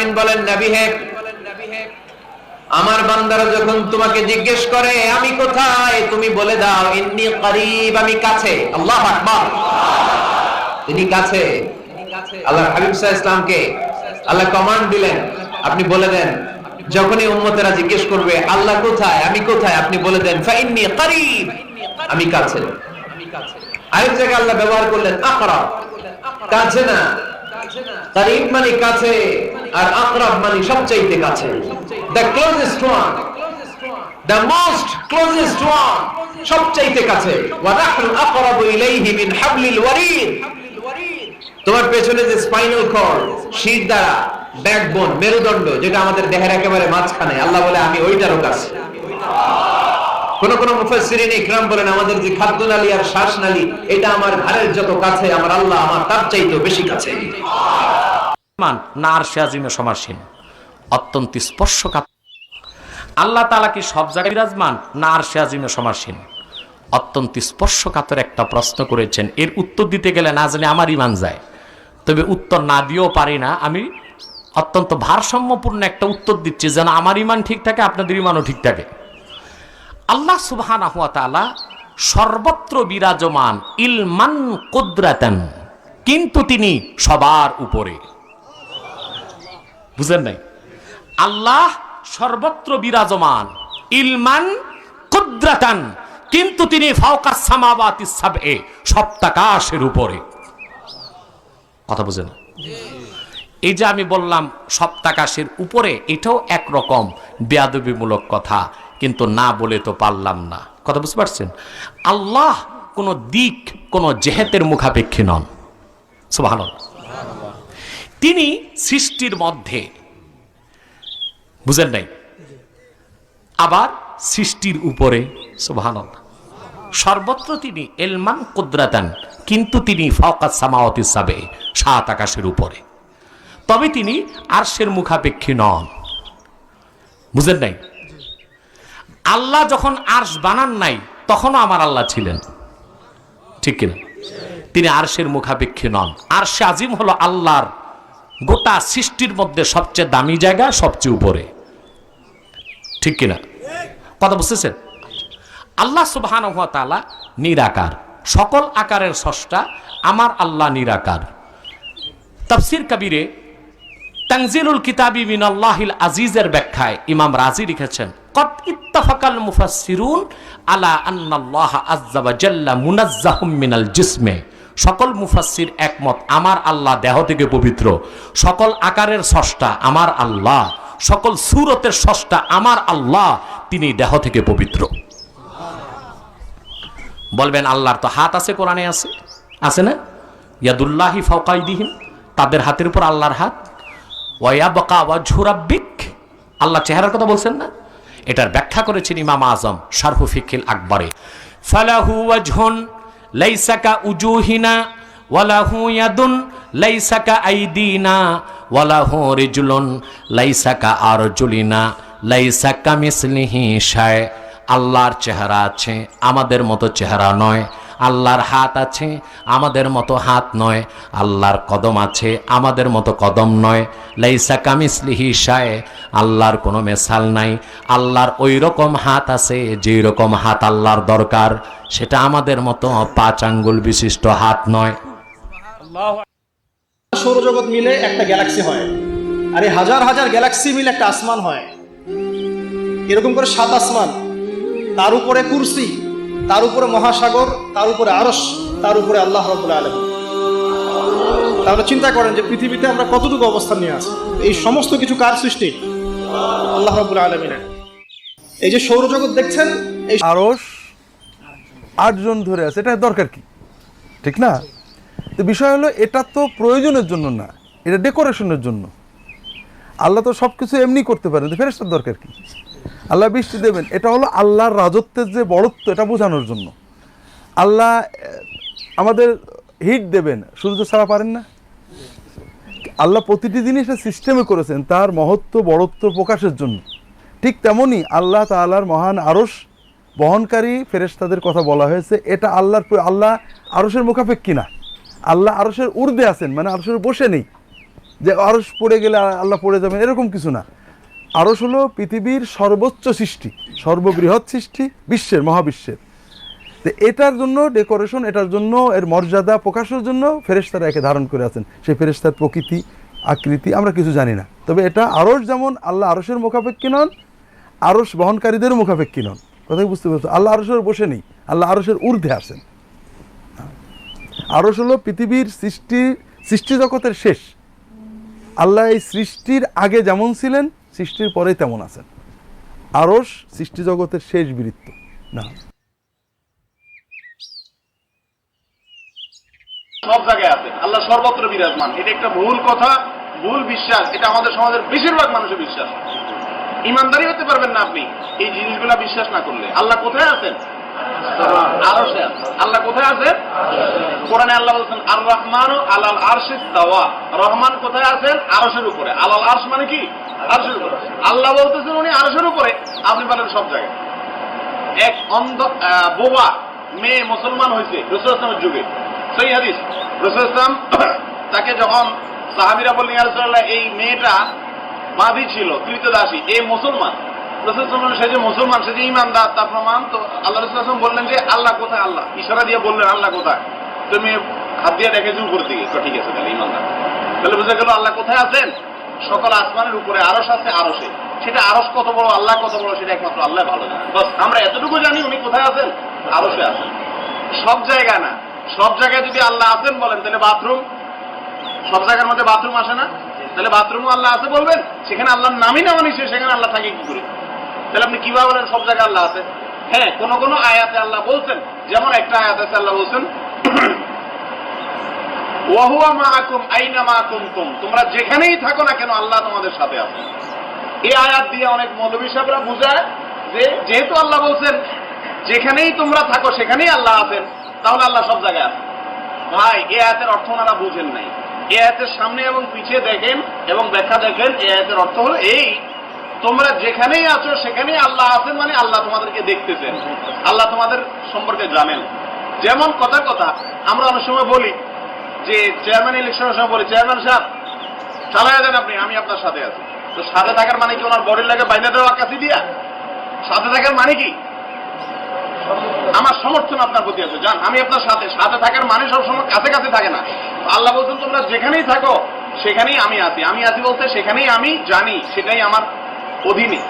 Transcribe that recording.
আলামিন বলেন, নবী হে, আমার বান্দারা যখন তোমাকে জিজ্ঞেস করে, আমি কোথায়? তুমি বলে দাও, ইন্নি করিব, আমি কাছে। আল্লাহ আকবার। তিনি কাছে। আল্লাহ হাবিব সাহা ইসলামকে আল্লাহ কমান্ড দিলেন। আপনি বলে দেন, যখনই উম্মতেরা জিজ্ঞেস করবে, আল্লাহ কোথায়? আমি কোথায়? আপনি বলে দেন, ফাইন্নি করিব, আমি কাছে। আরেক জায়গায় আল্লাহ ব্যবহার করলেন আকরাব কাছে না। করিব মানে কাছে। আর আকরাব মানে সবচাইতে কাছে। The closest one the most closest one সবচাইতে কাছে। ওয়া নাহনু আকরাবু ইলাইহি মিন হাবলিল ওয়ারিদ। তোমার পেছনে যে স্পাইনাল কর্ড শীত দ্বারা ব্যাকবোন মেরুদণ্ড, যেটা আমাদের দেহের একেবারে মাঝখানে, আল্লাহ বলে, আমি ওইটারও কাছে। কোন কোন মুফাসসিরিন ইকরাম বলেন, আমাদের যে খাদ্য নালী আর শ্বাস নালী এটা আমার ঘরের যত কাছে, আমার আল্লাহ আমার তার চাইতেও বেশি কাছে। তবে উত্তর না পারি না। আমি অত্যন্ত ভারসাম্যপূর্ণ একটা উত্তর দিচ্ছি যেন আমার ইমান ঠিক থাকে, আপনাদের ইমানও ঠিক থাকে। আল্লাহ সুবহান সর্বত্র বিরাজমান ইলমান কুদরাতান। কিন্তু তিনি সবার উপরে। বুঝেন নাই? আল্লাহ সর্বত্র বিরাজমান, ইলমান কুদ্রাতান, কিন্তু তিনি ফাওকা সামাওয়াতি সাবএ সপ্তাকাশের উপরে। কথা বুঝেন? এই যে আমি বললাম সপ্তাকাশের উপরে, এটাও একরকম বেয়াদবিমূলক কথা, কিন্তু না বলে তো পারলাম না। কথা বুঝতে পারছেন? আল্লাহ কোনো দিক, কোনো জেহেতের মুখাপেক্ষী নন। সুবহানাল্লাহ। তিনি সৃষ্টির মধ্যে। বুঝেন নাই? আবার সৃষ্টির উপরে, সুবহানাল্লাহ। সর্বত্র তিনি এলমান কুদ্রাতান, কিন্তু তিনি ফকাত সামাওয়াতি সাবে, সাত আকাশের উপরে। তবে তিনি আরশের মুখাপেক্ষী নন। বুঝেন নাই? আল্লাহ যখন আরশ বানান নাই, তখনও আমার আল্লাহ ছিলেন। ঠিক কিনা? তিনি আরশের মুখাপেক্ষী নন। আরশে আজিম হলো আল্লাহর গোটা সৃষ্টির মধ্যে সবচেয়ে দামি জায়গা, সবচেয়ে উপরে। ঠিক কিনা? কথা বুঝতেছেন? আল্লাহ সুবহান তাআলা নিরাকার। সকল আকারের সষ্টা আমার আল্লাহ নিরাকার। তাফসির কবিরে তানজিলুল কিতাবি মিনাল্লাহিল আজিজের ব্যাখ্যায় ইমাম রাজি লিখেছেন কত ইত্তাফাকাল মুফাসসিরুন আলা আন্নাল্লাহ আজ্জা ওয়া জাল্লা মুনাজ্জাহুম মিনাল জিসমে। সকল মুফাসসির একমত, আমার আল্লাহ দেহ থেকে পবিত্র। সকল আকারের স্রষ্টা আমার আল্লাহ, সকল সুরতের স্রষ্টা আমার আল্লাহ, তিনি দেহ থেকে পবিত্র। বলবেন, আল্লাহর তো হাত আছে, কোরআনে আছে। আছে না? ইয়াদুল্লাহি ফাওকাইদিহিম তাদের হাতের উপর আল্লাহর হাত। ওয়াইয়াবকা ওয়াজহুরাব্বিক আল্লাহ চেহারার কথা বলছেন না? এটার ব্যাখ্যা করেছেন ইমাম আজম, শারহু ফিকিল আকবরে। ফালাহু ওয়াজহুন লাইসাকা উজুহিনা, ওয়ালাহু ইয়াদুন, লাইসাকা আইদিনা, ওয়ালাহু রিজুলুন, লাইসাকা আরজুলিনা, লাইসাকা মিসলিহি শায়। আল্লাহর চেহারা আছে, আমাদের মতো চেহারা নয়। আল্লাহর হাত আছে, আমাদের মতো হাত নয়। আল্লাহর কদম আছে, আমাদের মতো কদম নয়। লাইসা কামিসলিহি শায়, আল্লাহর কোনো মেসাল নাই। আল্লাহর ওই রকম হাত আছে যেই রকম হাত আল্লাহর দরকার। সেটা আমাদের মতো পাঁচ আঙ্গুল বিশিষ্ট হাত নয়। সৌরজগৎ মিলে একটা গ্যালাক্সি হয়। আর হাজার হাজার গ্যালাক্সি মিলে একটা আসমান হয়। এরকম করে সাত আসমান, তার উপরে কুরসি তার উপরে মহাসাগর, তার উপরে আরস তার উপরে আল্লাহ রবুল্লা আলম তাহলে চিন্তা করেন যে পৃথিবীতে আমরা কতটুকু অবস্থান নিয়ে আছি? এই সমস্ত কিছু কার সৃষ্টি? আল্লাহ রবুল্লা আলমিনের। এই যে সৌরজগৎ দেখছেন, এই আরস আটজন ধরে আছে এটা দরকার কি? ঠিক না? তো বিষয় হলো, এটা তো প্রয়োজনের জন্য না, এটা ডেকোরেশনের জন্য। আল্লাহ তো সব কিছু এমনি করতে পারেন ফেরেস্তার দরকার কি? আল্লাহ বৃষ্টি দেবেন। এটা হলো আল্লাহর রাজত্বের যে বড়ত্ব, এটা বোঝানোর জন্য। আল্লাহ আমাদের হিট দেবেন। সূর্য ছাড়া পারেন না। আল্লাহ প্রতিটি জিনিসের সিস্টেমে করেছেন, তার মহত্ব, বড়ত্ব প্রকাশের জন্য। ঠিক তেমনই আল্লাহ তাআলার মহান আরস বহনকারী ফেরেশতাদের কথা বলা হয়েছে, এটা আল্লাহর আল্লাহ আরসের মুখাপেক্ষী না। আল্লাহ আরসের উর্দে আছেন মানে আরসের বসে নেই। যে আরস পড়ে গেলে আল্লাহ পড়ে যাবেন, এরকম কিছু না। আরস হলো পৃথিবীর সর্বোচ্চ সৃষ্টি, সর্ববৃহৎ সৃষ্টি, বিশ্বের, মহাবিশ্বের। এটার জন্য ডেকোরেশন, এটার জন্য এর মর্যাদা প্রকাশের জন্য ফেরেশতারা একে ধারণ করে আছেন। সেই ফেরেশতার প্রকৃতি, আকৃতি আমরা কিছু জানি না। তবে এটা আরস যেমন আল্লাহ আরসের মুখাপেক্ষী নন আরস বহনকারীদেরও মুখাপেক্ষী নন। কথাই বুঝতে পারছ, আল্লাহ আরসের বসে নেই, আল্লাহ আরসের ঊর্ধ্বে আসেন আরস হলো পৃথিবীর সৃষ্টি সৃষ্টি জগতের শেষ। আল্লাহ এই সৃষ্টির আগে যেমন ছিলেন সৃষ্টির পরেই তেমন আছেন। আরস সৃষ্টি জগতের শেষ বৃত্ত না। সব জায়গায় আছে। আল্লাহ সর্বত্র বিরাজমান। এটা একটা ভুল কথা ভুল বিশ্বাস। এটা আমাদের সমাজের বেশিরভাগ মানুষের বিশ্বাস। ইমানদারি হতে পারবেন না আপনি। এই জিনিসগুলা বিশ্বাস না করলে। আল্লাহ কোথায় আছেন? আল্লাহ কোথায় আছেন কোরআনে আল্লাহ বলছেন আর রহমান আলাল আরশিস দাওয়া রহমান কোথায় আছেন আরশের উপরে। আলাল আরশ মানে কি? আরশের উপরে। আল্লাহ বলতেছেন উনি আরশের উপরে। আপনি বলেন সব জায়গায়। এক অন্ধ বোবা মেয়ে মুসলমান হয়েছে রসুল ইসলামের যুগে। সেই হাদিস। রসুল ইসলাম তাকে যখন সাহাবিরা বললেন এই মেয়েটা বাঁধি ছিল তৃতীয় দাসী এ মুসলমান। রসুল ইসলাম বললেন, সে যে মুসলমান সে যে ইমানদার তার প্রমাণ তো আল্লাহ রসুল বললেন যে আল্লাহ কোথায়? আল্লাহ। ইশারা দিয়ে বললেন আল্লাহ কোথায়? তুমি হাত দিয়ে দেখেছ উপর দিকে। তো ঠিক আছে তাহলে ইমানদার। তাহলে বুঝে গেল আল্লাহ কোথায় আছেন? সকল আসমানের উপরে আরস আছে আরসে সেটা আরস কত বড় আল্লাহ কত বড় সেটা একমাত্র আল্লাহ ভালো জানে। আমরা এতটুকু জানি উনি কোথায় আছেন? আরসে আছেন। সব জায়গায় না। সব জায়গায় যদি আল্লাহ আছেন বলেন তাহলে বাথরুম? সব জায়গার মধ্যে বাথরুম আসে না? তাহলে বাথরুমও আল্লাহ আছে বলবেন? সেখানে আল্লাহর নামই না মানি সেখানে আল্লাহ থাকে কি করে? তাহলে আপনি কীভাবে বলেন সব জায়গায় আল্লাহ আছে? হ্যাঁ কোন কোন আয়াতে আল্লাহ বলছেন, যেমন একটা আয়াত আছে, আল্লাহ বলছেন তোমরা যেখানেই থাকো না কেন, আল্লাহ তোমাদের সাথে আছে। এই আয়াত দিয়ে অনেক মৌলবী সাহেবরা বুঝায় যে, যেহেতু আল্লাহ বলছেন, যেখানেই তোমরা থাকো, সেখানেই আল্লাহ আছেন তাহলে আল্লাহ সব জায়গায় আছেন ভাই, এ আয়াতের অর্থ ওনারা বুঝেন নাই। এ আয়াতের সামনে এবং পিছিয়ে দেখেন এবং ব্যাখ্যা দেখেন, এ আয়াতের অর্থ হলো এই তোমরা যেখানেই আছো, সেখানেই আল্লাহ আছেন মানে আল্লাহ তোমাদেরকে দেখতেছেন। আল্লাহ তোমাদের সম্পর্কে জানেন। যেমন কথা কথা, আমরা অনেক সময় বলি যে চেয়ারম্যান ইলেকশনের সময় বলি চেয়ারম্যান সাহেব, চালাইয়া দেন আপনি, আমি আপনার সাথে আছি। তো সাথে থাকার মানে কি ওনার বডির লাগে বাইনা দেওয়া কাছে দিয়া? সাথে থাকার মানে কি? আমার সমর্থন আপনার প্রতি আছে। জান আমি আপনার সাথে। সাথে থাকার মানে সবসময় কাছে কাছে থাকে না। আল্লাহ বলছেন, তোমরা যেখানেই থাকো, সেখানেই আমি আছি। আমি আছি বলতে, সেখানেই আমি জানি, সেটাই আমার অধীনে।